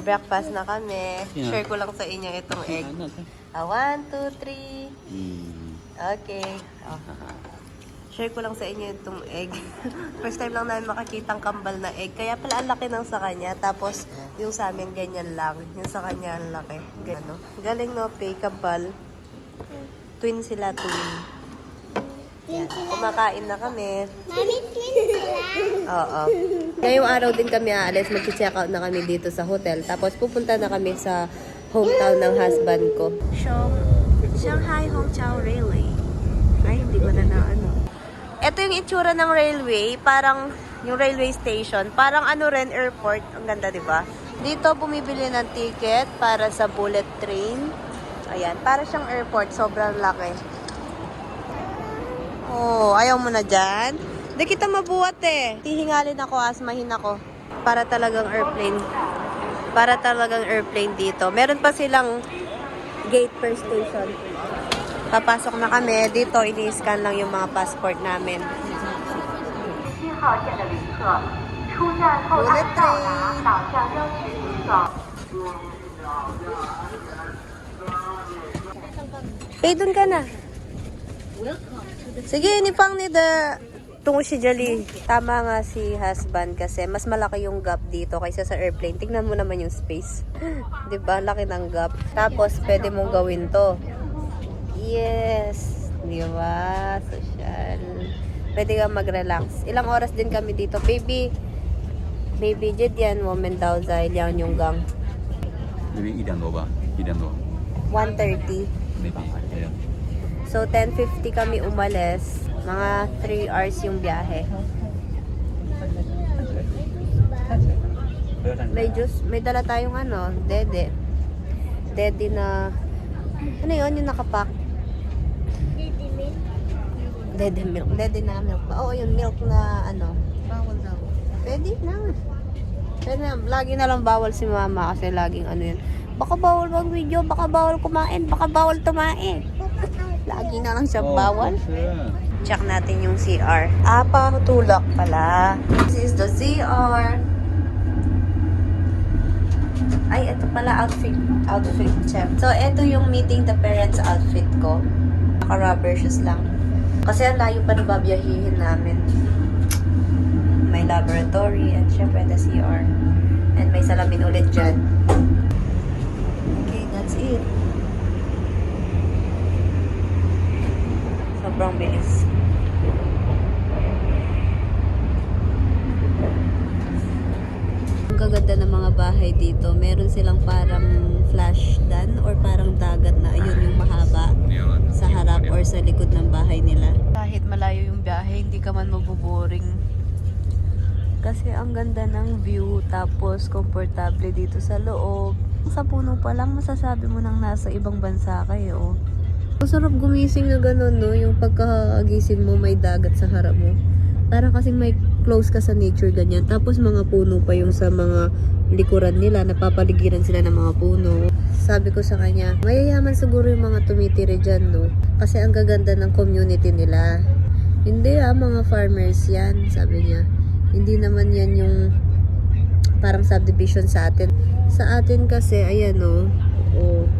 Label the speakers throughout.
Speaker 1: Breakfast na kami.
Speaker 2: Yeah.
Speaker 1: Share ko lang sa inyo itong egg. Ah, one, two, three.
Speaker 2: Hmm.
Speaker 1: Okay. Oh. Share ko lang sa inyo itong egg. First time lang namin makakitang kambal na egg. Kaya pala ang laki ng sa kanya. Tapos yung sa amin ganyan lang. Yung sa kanya ang laki. Gano. Galing no, pay kambal. Twin sila, twin. Yan. Kumakain na kami.
Speaker 3: Mami, twin sila.
Speaker 1: Oo. Ngayong araw din kami aalis. Mag-check out na kami dito sa hotel. Tapos pupunta na kami sa hometown ng husband ko. Shanghai Hongqiao Railway. Ay, hindi ko na na ano. Ito yung itsura ng railway. Parang yung railway station. Parang ano rin, airport. Ang ganda, di ba? Dito, bumibili ng ticket para sa bullet train. Ayan, para siyang airport. Sobrang laki. Oh, ayaw mo na dyan? Di kita mabuhat eh. Tihingalin ako, asmahin ako. Para talagang airplane. Para talagang airplane dito. Meron pa silang gate per station. Papasok na kami. Dito, ini-scan lang yung mga passport namin.
Speaker 4: Bullet train!
Speaker 1: Pay doon ka na. Sige, ni pang ni the tungo si Jolie. Tama nga si husband kasi mas malaki yung gap dito kaysa sa airplane. Tingnan mo naman yung space. 'Di ba? Laki ng gap. Tapos pwede mong gawin 'to. Yes, 'di ba? Social. Pwede kang mag-relax. Ilang oras din kami dito, baby. Baby jed yan, woman daw sa ilang yung gang.
Speaker 2: Maybe idang ba? Idang
Speaker 1: 1.30.
Speaker 2: Maybe. Yeah.
Speaker 1: So, 10.50 kami umalis. Mga 3 hours yung biyahe. May juice, may dala tayong ano, dede. Dede na, ano yun, yung nakapack? Dede milk. Dede na milk ba? Oo, yung milk na ano. Bawal daw. Pwede na. Pwede na. Lagi na lang bawal si mama kasi laging ano yun. Baka bawal mag-video, baka bawal kumain, baka bawal tumain. Lagi na lang siya bawal.
Speaker 2: 是。
Speaker 1: Check natin yung CR. Ah, tulak pala. This is the CR. Ay, ito pala outfit, outfit check. So, ito yung meeting the parents outfit ko. Naka-rubber shoes lang. Kasi ang layo pa na babiyahihin namin. May laboratory at syempre the CR. And may salamin ulit dyan. Sobrang bilis. Ang gaganda ng mga bahay dito. Meron silang parang flash dan or parang dagat na ayun yung mahaba sa harap or sa likod ng bahay nila. Kahit malayo yung biyahe, hindi ka man mabuboring. Kasi ang ganda ng view tapos komportable dito sa loob. Sa puno pa lang masasabi mo nang nasa ibang bansa kayo. Ang sarap gumising na gano'n, no? Yung pagkakagising mo, may dagat sa harap mo. Parang kasing may close ka sa nature, ganyan. Tapos mga puno pa yung sa mga likuran nila. Napapaligiran sila ng mga puno. Sabi ko sa kanya, mayayaman siguro yung mga tumitiri dyan, no? Kasi ang gaganda ng community nila. Hindi ah, mga farmers yan, sabi niya. Hindi naman yan yung parang subdivision sa atin. Sa atin kasi, ayan, no? Oo.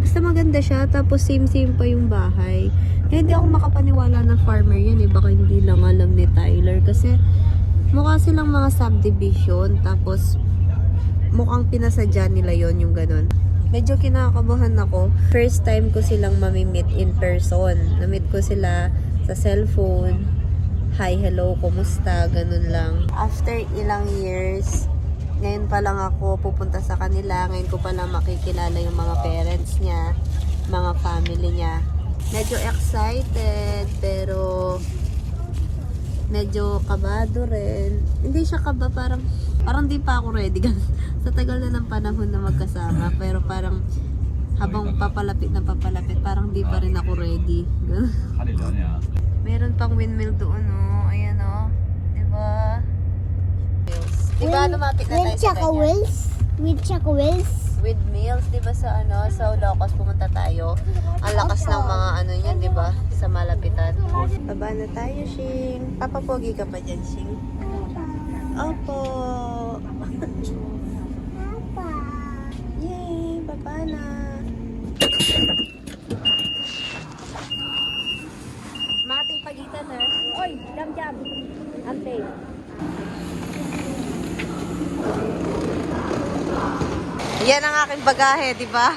Speaker 1: Basta maganda siya, tapos same-same pa yung bahay. Kaya hindi ako makapaniwala na farmer yan eh. Baka hindi lang alam ni Tyler. Kasi mukha silang mga subdivision. Tapos mukhang pinasadya nila yon yung ganun. Medyo kinakabahan ako. First time ko silang mamimit in person. Namit ko sila sa cellphone. Hi, hello, kumusta? Ganun lang. After ilang years, ngayon pa lang ako pupunta sa kanila. Ngayon ko pa lang makikilala yung mga parents niya, mga family niya. Medyo excited, pero medyo kabado rin. Hindi siya kaba, parang, parang di pa ako ready. sa tagal na ng panahon na magkasama, pero parang habang papalapit na papalapit, parang di pa rin ako ready. Meron pang windmill doon, no? Ayan, no? Diba? Diba, lumapit na tayo
Speaker 3: With
Speaker 1: sa
Speaker 3: Choco
Speaker 1: kanya.
Speaker 3: Wheels? With Choco Wheels?
Speaker 1: With meals, diba sa ano, sa Ilocos pumunta tayo. Ang lakas ng mga ano niyan, diba? Sa malapitan. Baba na tayo, Shing. Papapogi ka pa dyan, Shing. Opo.
Speaker 3: Papa.
Speaker 1: Mating pagitan ha. Oy, jam-jam. Ante. Yan ang aking bagahe, di ba?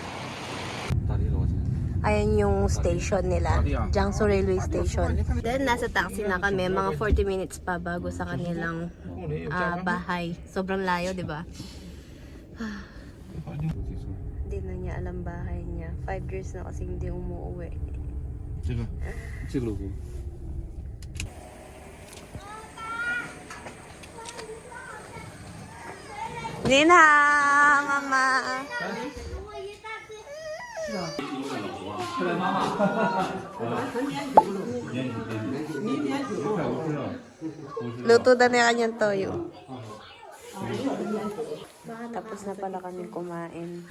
Speaker 1: Ayan yung station nila, Jiangsu Railway Station. Then, nasa taxi na kami, mga 40 minutes pa bago sa kanilang uh, bahay. Sobrang layo, di ba? Hindi na niya alam bahay niya. 5 years na kasi hindi umuwi.
Speaker 2: Sige. Sige, Lugo.
Speaker 1: Ninha! mama. Luto na niya kanyang toyo. Tapos na pala kami kumain.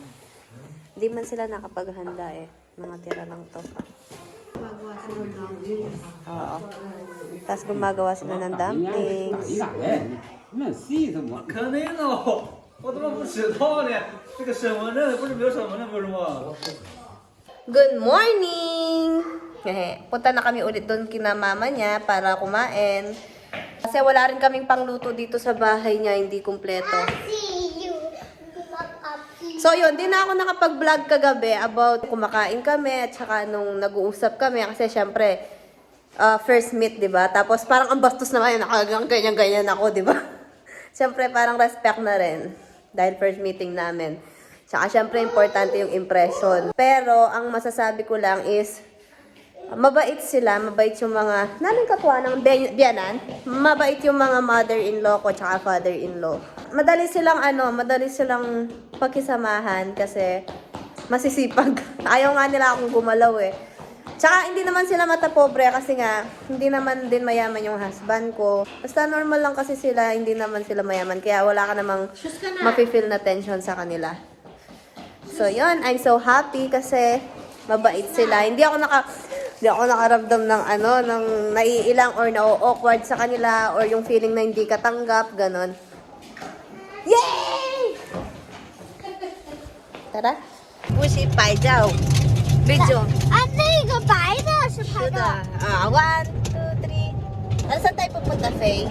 Speaker 1: Hindi man sila nakapaghanda eh. Mga tira lang to. Oo. Tapos gumagawa sila ng dumplings.
Speaker 5: 那细怎么？
Speaker 6: 肯定的哦， 我他妈不知道呢。这个身份证不是没有身份证不是吗？
Speaker 1: Good morning! Eh, punta na kami ulit doon kina mama niya para kumain. Kasi wala rin kaming pangluto dito sa bahay niya, hindi kumpleto.
Speaker 3: See you.
Speaker 1: So yun, di na ako nakapag-vlog kagabi about kumakain kami at saka nung nag-uusap kami kasi syempre uh, first meet, 'di ba? Tapos parang ang bastos naman, nakagang ganyan-ganyan ako, 'di ba? syempre parang respect na rin dahil first meeting namin. Tsaka syempre importante yung impression. Pero ang masasabi ko lang is mabait sila, mabait yung mga, naling katwa ng bi- biyanan, mabait yung mga mother-in-law ko tsaka father-in-law. Madali silang ano, madali silang pagkisamahan kasi masisipag. Ayaw nga nila akong gumalaw eh. Tsaka hindi naman sila mata pobre kasi nga hindi naman din mayaman yung husband ko. Basta normal lang kasi sila, hindi naman sila mayaman. Kaya wala ka namang mafe-feel na tension sa kanila. So, yun. I'm so happy kasi mabait sila. Hindi ako naka hindi ako nakaramdam ng ano, ng naiilang or na-awkward sa kanila or yung feeling na hindi katanggap, ganon. Yay! Tara. Bushi pai jiao. Video.
Speaker 3: At na yung babae na
Speaker 1: sa
Speaker 3: pano.
Speaker 1: Ah, one, two, three. Ano saan tayo pupunta, Faye?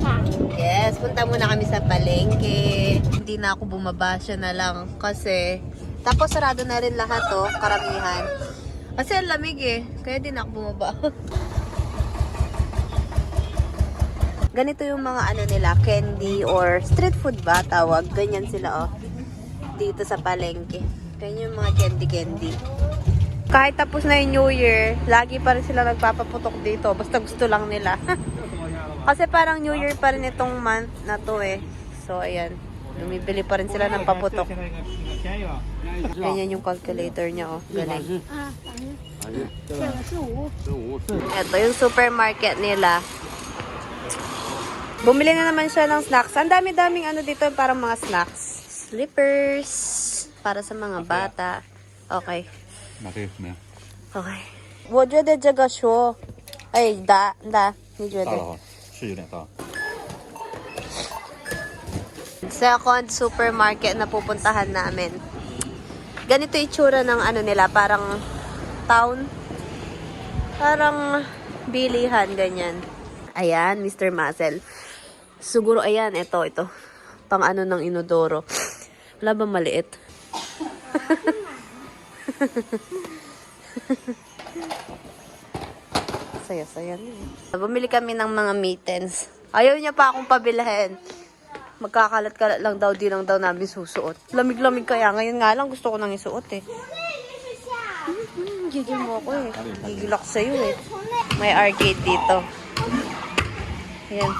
Speaker 3: Palengke.
Speaker 1: Yes, punta muna kami sa palengke. Hindi na ako bumaba siya na lang kasi tapos sarado na rin lahat to, oh, karamihan. Kasi ang lamig eh, kaya din ako bumaba. Ganito yung mga ano nila, candy or street food ba tawag. Ganyan sila oh, dito sa palengke. Ganyan yung mga candy-candy. Kahit tapos na yung New Year, lagi pa rin sila nagpapaputok dito. Basta gusto lang nila. Kasi parang New Year pa rin itong month na to eh. So, ayan. Lumibili pa rin sila ng paputok. Ganyan yung calculator niya oh. Galing. Ito yung supermarket nila. Bumili na naman siya ng snacks. Ang dami-daming ano dito, parang mga snacks. Slippers Para sa mga bata. Okay.
Speaker 2: 拿这个什么呀？
Speaker 1: Okay. 我觉得这个说，哎，大大，你觉得？
Speaker 2: 大了哈，是有点大。
Speaker 1: second supermarket na pupuntahan namin. Ganito yung itsura ng ano nila, parang town. Parang bilihan, ganyan. Ayan, Mr. Muscle. Siguro, ayan, ito, ito. Pang ano ng inodoro. Wala ba maliit? Saya-saya niya. Bumili kami ng mga mittens. Ayaw niya pa akong pabilhin. Magkakalat-kalat lang daw, di lang daw namin susuot. Lamig-lamig kaya. Ngayon nga lang gusto ko nang isuot eh. Gigil mo ako eh. Gigil ako sa'yo eh. May arcade dito. Ayan.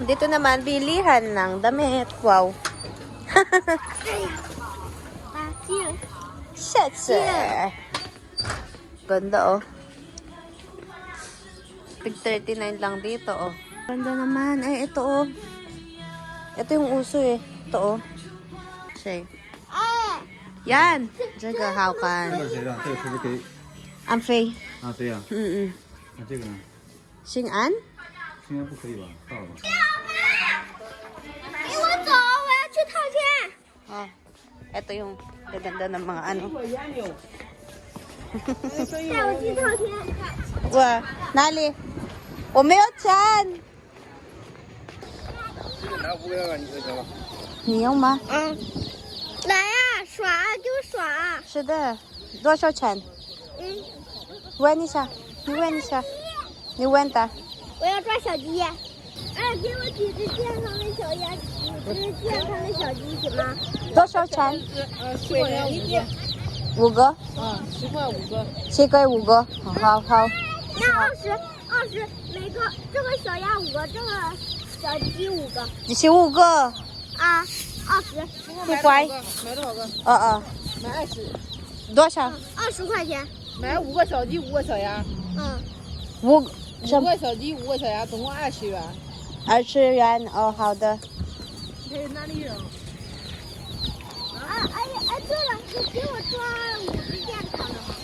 Speaker 1: Dito naman, bilihan ng damit. Wow. Shit, sir. Ganda, oh. Tig 39 lang dito, oh. Ganda naman. Ay, ito, oh. Ito yung uso, eh. Ito, oh.
Speaker 3: Shay.
Speaker 1: Yan! Jaga, how can? Ang fey.
Speaker 2: Ah, ito yan.
Speaker 1: Mm-mm.
Speaker 2: 那这个呢？
Speaker 1: 星安？
Speaker 2: 现在不可以吧？到了吧？
Speaker 3: 陪我走，我要去套圈。
Speaker 1: Oh, ito yung gaganda ng mga ano.
Speaker 3: 带我去套圈。
Speaker 1: 哇，哪里？我没有钱。你用吗？
Speaker 3: 嗯，来呀、耍，给我耍。
Speaker 1: 是的，多少钱？
Speaker 3: 嗯，
Speaker 1: 问一下，你问一下，你问他。
Speaker 3: 我要抓小鸡。哎，给我几只健康的小鸭，几只健康的小鸡行吗？
Speaker 1: 多少钱？五个。嗯，十块五个。七块五个，好好。
Speaker 3: 那二十，二十，每个这个小鸭五个，这个小鸡五个你
Speaker 1: 十五个，
Speaker 3: 啊，二十，
Speaker 1: 不乖。
Speaker 7: 买多少个？
Speaker 1: 啊啊，
Speaker 7: 买二十，
Speaker 1: 多少？
Speaker 3: 二十块钱。
Speaker 7: 买五个小鸡，五个小鸭，
Speaker 3: 嗯，
Speaker 1: 五
Speaker 7: 五个小鸡，五个小鸭，总共二十元。
Speaker 1: 二十元。哦，好的。
Speaker 7: 还有哪里有？
Speaker 3: 啊，哎呀，哎，对了，你给我抓五只健康的吗？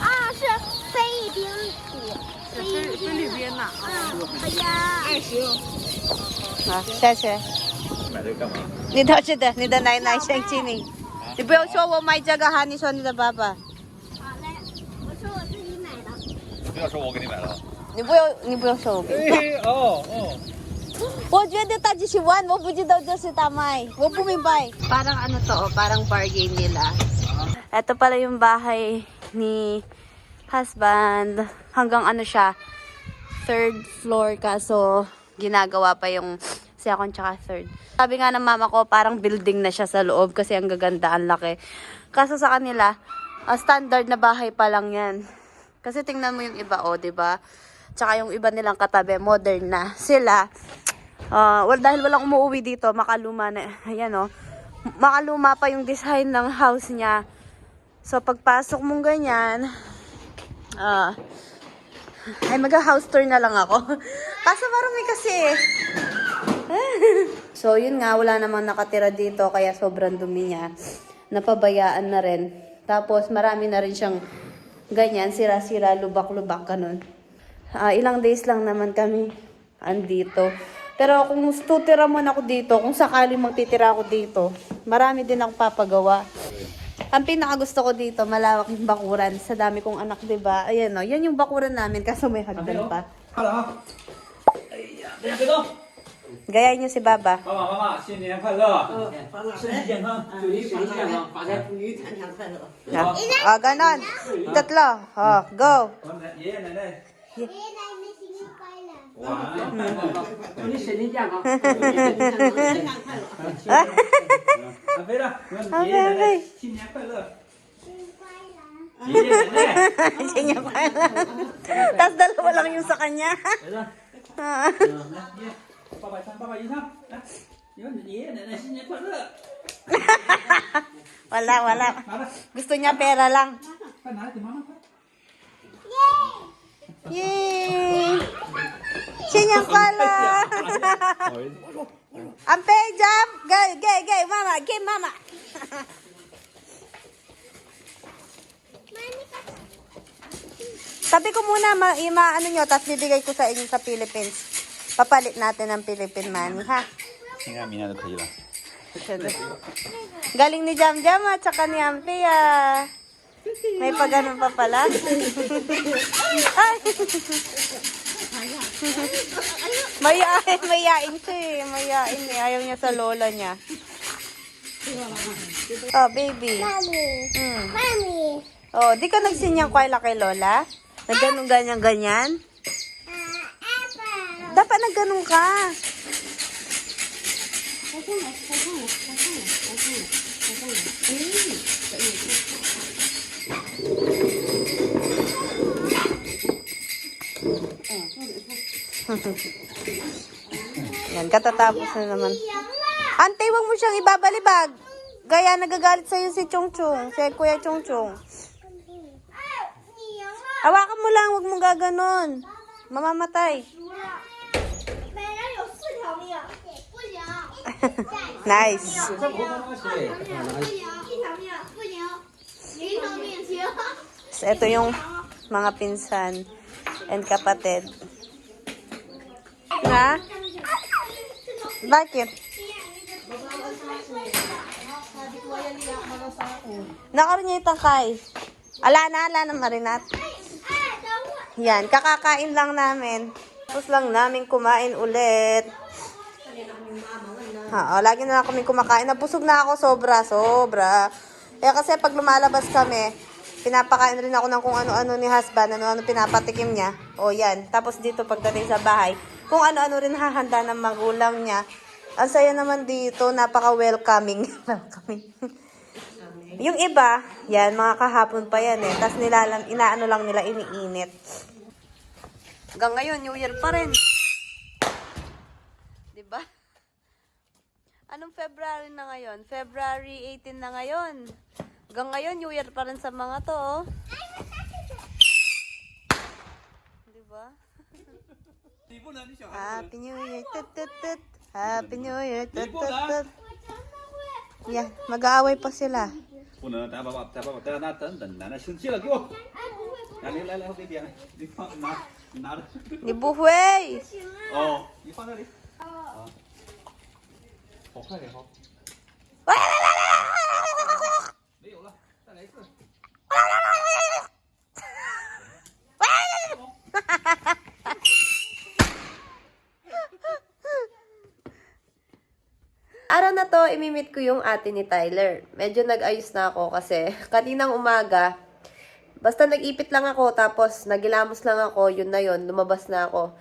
Speaker 3: 啊，是菲律宾土，菲律
Speaker 7: 菲律宾的，
Speaker 3: 嗯，哎呀，
Speaker 7: 二十。
Speaker 1: 好，谢谢。
Speaker 2: 买这个干嘛？
Speaker 1: 你都是的，你的奶奶生气你。你不要说我买这个哈，你说你的爸爸。
Speaker 3: 好嘞，我说我自己买的。
Speaker 2: 不要说我给你买了。
Speaker 1: 你不要，你不要说我给你。
Speaker 6: 哎，哦哦，
Speaker 1: 我觉得他就是玩，我不知道这是tamay. 我不明白. Parang ano to, parang bargain nila. Ito pala yung bahay ni husband. Hanggang ano siya, third floor kaso ginagawa pa yung second tsaka third. Sabi nga ng mama ko, parang building na siya sa loob kasi ang gaganda, ang laki. Kaso sa kanila, ah, standard na bahay pa lang yan. Kasi tingnan mo yung iba, oh, ba? Tsaka yung iba nilang katabi, modern na. Sila, ah, well, dahil walang umuwi dito, makaluma na, ayan oh, makaluma pa yung design ng house niya. So, pagpasok mong ganyan, ah, ay mag-house tour na lang ako. Kaso marami kasi. so, yun nga, wala namang nakatira dito, kaya sobrang dumi niya. Napabayaan na rin. Tapos, marami na rin siyang ganyan, sira-sira, lubak-lubak, ganun. Uh, ilang days lang naman kami andito. Pero kung tutira man ako dito, kung sakaling magtitira ako dito, marami din ako papagawa. Ang pinakagusto ko dito, malawak yung bakuran. Sa dami kong anak, di ba? Ayan o, yan yung bakuran namin, kaso may hagdan pa.
Speaker 6: Hala! Ay, pinakito! 哎呀，大家别动。
Speaker 1: Gaya niyo si Baba.
Speaker 6: 妈妈妈妈，新年快乐！身体健康，
Speaker 5: 祝你身体健康，发财富裕，天天快乐。
Speaker 1: Ah, ah ganon. Tatlo. Oh, go.
Speaker 6: 我奶爷爷奶奶
Speaker 3: 爷爷奶奶新年快乐！
Speaker 6: 晚安。
Speaker 5: 祝你身体健康，祝你身体健康，天天快乐。
Speaker 6: 阿飞了，爷爷奶奶新年快乐！
Speaker 3: 新年快乐！
Speaker 6: 爷爷奶奶，
Speaker 1: Sinya pa lang. Tapos dalawa lang yung sa kanya.
Speaker 6: 来了，
Speaker 1: Ah.
Speaker 6: 来爷，爸爸唱，爸爸一唱，来，你说爷爷奶奶新年快乐！
Speaker 1: wala, wala.
Speaker 6: 拿着，
Speaker 1: Gusto niya pera lang.
Speaker 6: 快拿着给妈妈快。
Speaker 1: Yay! Sinya pala. Ampe, jump! Gay, gay, gay, mama, gay, mama. Sabi ko muna, ma, ima, ano nyo, tapos bibigay ko sa inyo sa Philippines. Papalit natin ng Philippine money, ha?
Speaker 2: 생각 미나도 가지라.
Speaker 1: Galing ni Jam Jam at saka ni Ampia. May pagano pa pala. Ay! mayain, mayain siya eh. Mayain eh. Ayaw niya sa lola niya. Oh, baby.
Speaker 3: Mami.
Speaker 1: Mm.
Speaker 3: Mami.
Speaker 1: Oh, di ka nagsinyang kwaila kay lola? Nagganong
Speaker 3: ganyan-ganyan?
Speaker 1: Dapat na ganun ka. Yan, katatapos na naman. Ante, huwag mo siyang ibabalibag. Gaya nagagalit sa'yo si Chong Chong, si Kuya Chong Chong. Hawakan mo lang, huwag mong gaganon. Mamamatay.
Speaker 3: 每人有四条命，不行，
Speaker 1: Nice.
Speaker 6: 这不刚刚谁？
Speaker 3: 不行，一条命不行，零条命行。
Speaker 1: ito yung mga pinsan and kapatid. Na? Bakit? Nakarinita kay. Ala na, ala na marinat. Yan, kakakain lang namin. Tapos lang namin kumain ulit. Ha, oh, lagi na lang kami kumakain. Nabusog na ako sobra, sobra. Kaya kasi pag lumalabas kami, pinapakain rin ako ng kung ano-ano ni husband, ano-ano pinapatikim niya. O yan. Tapos dito pagdating sa bahay, kung ano-ano rin hahanda ng magulang niya. Ang saya naman dito, napaka-welcoming. welcoming. Yung iba, yan, mga kahapon pa yan eh. Tapos nilalam, inaano lang nila, iniinit. Hanggang ngayon, New Year pa rin. 'Di ba? Anong February na ngayon? February 18 na ngayon. Hanggang ngayon, New Year pa rin sa mga to, oh. Di ba? Happy New Year, tut tut tut. Happy New Year, tut tut tut. Yan, mag-aaway pa sila.
Speaker 2: 不能，等下爸爸，等下爸爸，等下那等等，奶奶生气了，给我。来来来来，我给你点，你放拿，你 拿着。
Speaker 1: Ni Buhway!
Speaker 2: 哦，你放那里。啊。好快点好。没有了，再来一次。
Speaker 1: Araw na to, imimit ko yung ate ni Tyler. Medyo nag-ayos na ako kasi kaninang umaga, basta nag-ipit lang ako tapos nagilamos lang ako, yun na yun, lumabas na ako.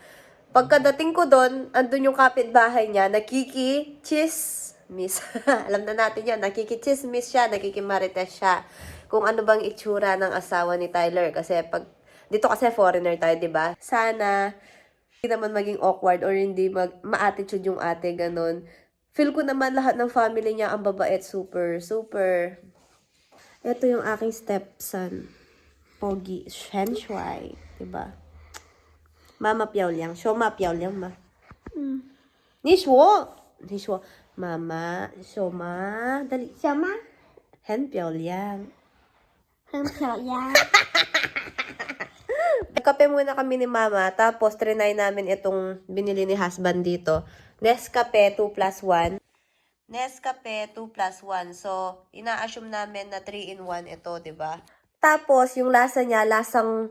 Speaker 1: Pagkadating ko doon, andun yung kapitbahay niya, nakiki-chismis. Alam na natin yan, nakiki-chismis siya, nakikimarites siya. Kung ano bang itsura ng asawa ni Tyler. Kasi pag, dito kasi foreigner tayo, di ba? Sana, hindi naman maging awkward or hindi mag, ma-attitude yung ate, ganun. Feel ko naman lahat ng family niya ang babait, super, super. Ito yung aking stepson pogi, feng shui, diba? Mama piao liang, so ma piao liang ma. Mm. Ni shuo, ni shuo, mama, so ma, dali.
Speaker 3: Xiao ma?
Speaker 1: Hen piao liang.
Speaker 3: Hen piao liang.
Speaker 1: Nagkape muna kami ni mama, tapos trinay namin itong binili ni husband dito. Nescafe 2 plus 1. Nescafe 2 plus 1. So, ina-assume namin na 3 in 1 ito, 'di ba? Tapos, yung lasa niya, lasang,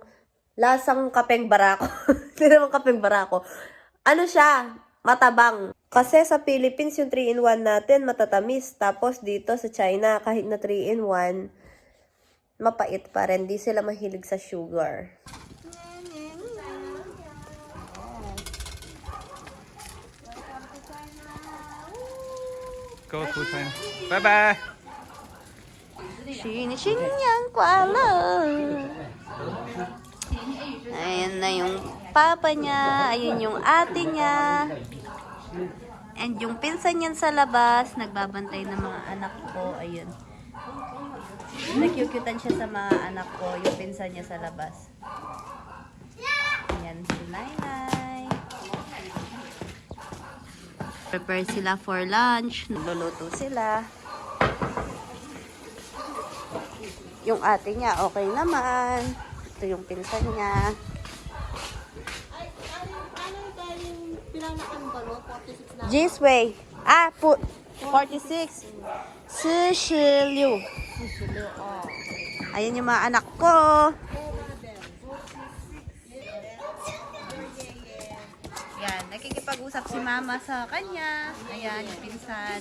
Speaker 1: lasang kapeng barako. Hindi naman kapeng barako. Ano siya? Matabang. Kasi sa Philippines, yung 3-in-1 natin, matatamis. Tapos dito sa China, kahit na 3-in-1, mapait pa rin. Di sila mahilig sa sugar.
Speaker 2: Go to
Speaker 1: China. Bye-bye! Sinisiniyan ko alam. Ayan na yung papa niya. Ayun yung ate niya. And yung pinsan niyan sa labas, nagbabantay ng mga anak ko. Ayun. Nagkukutan siya sa mga anak ko, yung pinsan niya sa labas. Ayan, si Nainay. Prepare sila for lunch. Nagluluto sila. Yung ate niya, okay naman. Ito yung pinsan niya. Jinsway. Ah, po. 46. 46. Ayan yung mga anak ko. Yan, nakikipag-usap si mama sa kanya. Ayan, yung pinsan.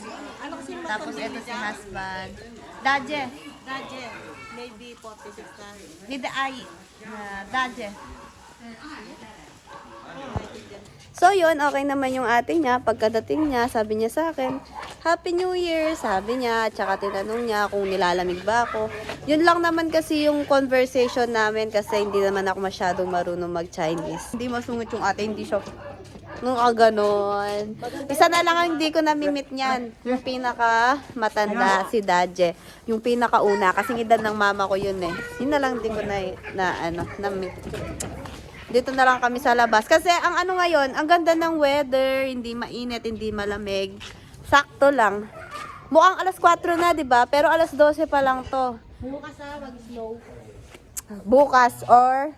Speaker 1: Tapos ito si husband. Daje.
Speaker 7: Daje, maybe 46 na.
Speaker 1: With the eye. Uh, daje. So yun, okay naman yung ate niya. Pagkadating niya, sabi niya sa akin, Happy New Year, sabi niya. Tsaka tinanong niya kung nilalamig ba ako. Yun lang naman kasi yung conversation namin kasi hindi naman ako masyadong marunong mag-Chinese. Hindi masungot yung ate, hindi siya nung ganon. Isa na lang ang hindi ko namimit niyan. Yung pinaka matanda, si Daje. Yung pinaka una, kasi edad ng mama ko yun eh. Yun na lang din ko na, na ano, na-meet. Dito na lang kami sa labas. Kasi ang ano ngayon, ang ganda ng weather, hindi mainit, hindi malamig. Sakto lang. Mukhang alas 4 na, 'di ba? Pero alas 12 pa lang 'to.
Speaker 7: Bukas ha, mag-slow.
Speaker 1: bukas or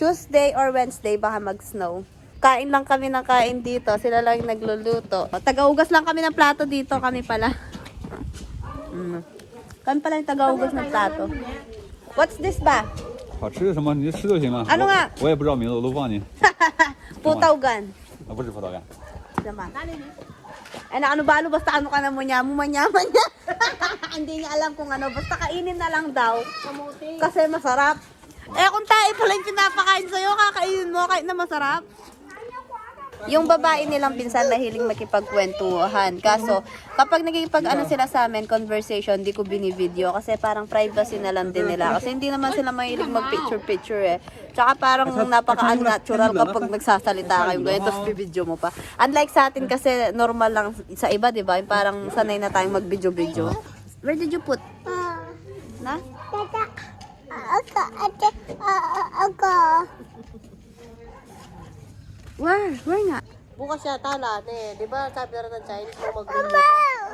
Speaker 1: Tuesday or Wednesday baka mag-snow. Kain lang kami ng kain dito. Sila lang yung nagluluto. Tagaugas lang kami ng plato dito. Kami pala. Mm. Kami pala yung tagaugas ng plato. What's this ba?
Speaker 2: 好吃什么你就吃就行了。
Speaker 1: 啊龙啊
Speaker 2: 我我也不知道名字，我都忘记。
Speaker 1: Putawgan.
Speaker 2: 啊，不是葡萄干。
Speaker 1: Diba? Eh, na ano balo, basta ano ka na mo niya, mumanyaman niya. Hindi niya alam kung ano, basta kainin na lang daw. Kasi masarap. Eh, kung tayo pala yung pinapakain sa'yo, kakainin mo kahit na masarap. Yung babae nilang pinsan mahiling makipagkwentuhan. Kaso, kapag nagkipag ano sila sa amin, conversation, di ko binivideo. Kasi parang privacy na lang din nila. Kasi hindi naman sila mahilig mag-picture-picture eh. Tsaka parang napaka-unnatural kapag nagsasalita kayo ganyan, tapos bibidyo mo pa. Unlike sa atin kasi normal lang sa iba, di ba? Parang sanay na tayong mag-video-video. Where did you put? Na?
Speaker 3: Tata. Ako, ate, ako.
Speaker 1: Where? Where nga?
Speaker 7: Bukas yata lahat eh. Di ba sabi rin ng Chinese mo mag-renew ka?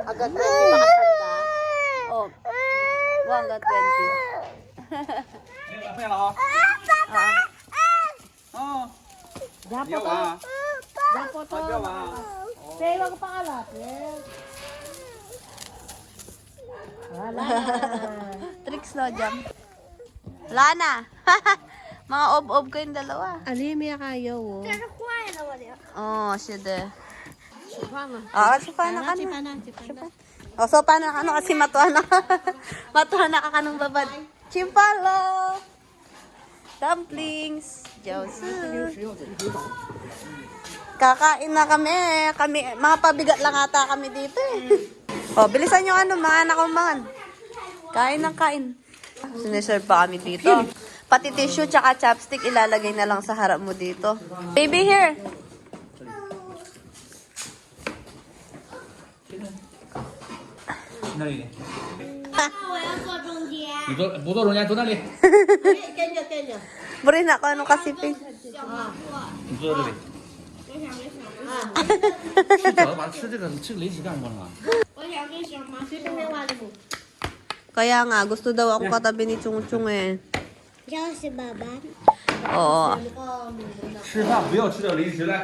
Speaker 7: Agad 20 bakasyon ka?
Speaker 1: Oh. Wow, hanggang 20.
Speaker 2: May ako? Oo. Oo. Dapo to. Dapo to. Say, wag pa kalat. Eh. Wala.
Speaker 1: Tricks no, jam. Wala na. Mga ob-ob kayong dalawa.
Speaker 7: Ano yung miya kayo, oh.
Speaker 3: Oo, sige. Oo, sipa
Speaker 1: oh, na ka na. O, so paano ka no? Kasi matuhan na. matuhan na ka kanong babad. Chimpalo! Dumplings! Jiaosu! Kakain na kami. Kami, mga pabigat lang ata kami dito eh. o, bilisan nyo ano, mga anak ko. Kain ng kain. Sineserve pa kami dito. Pati tissue tsaka chopstick ilalagay na lang sa harap mo dito. Baby, here!
Speaker 2: 那里面。
Speaker 3: 我要坐中间。
Speaker 2: 不坐，不坐中间，坐哪里？
Speaker 7: 哈哈
Speaker 1: 哈哈哈。不认得，可能卡西比。
Speaker 2: 你坐在这里。我想跟小马去追玩具。哈哈哈哈哈。吃饱了，吃这个，吃零食干什么？
Speaker 3: 我想跟小
Speaker 1: 马去追玩具。卡呀，哥，我想
Speaker 3: 要吃烤
Speaker 1: 肉。
Speaker 2: 吃饭不要吃点零食嘞。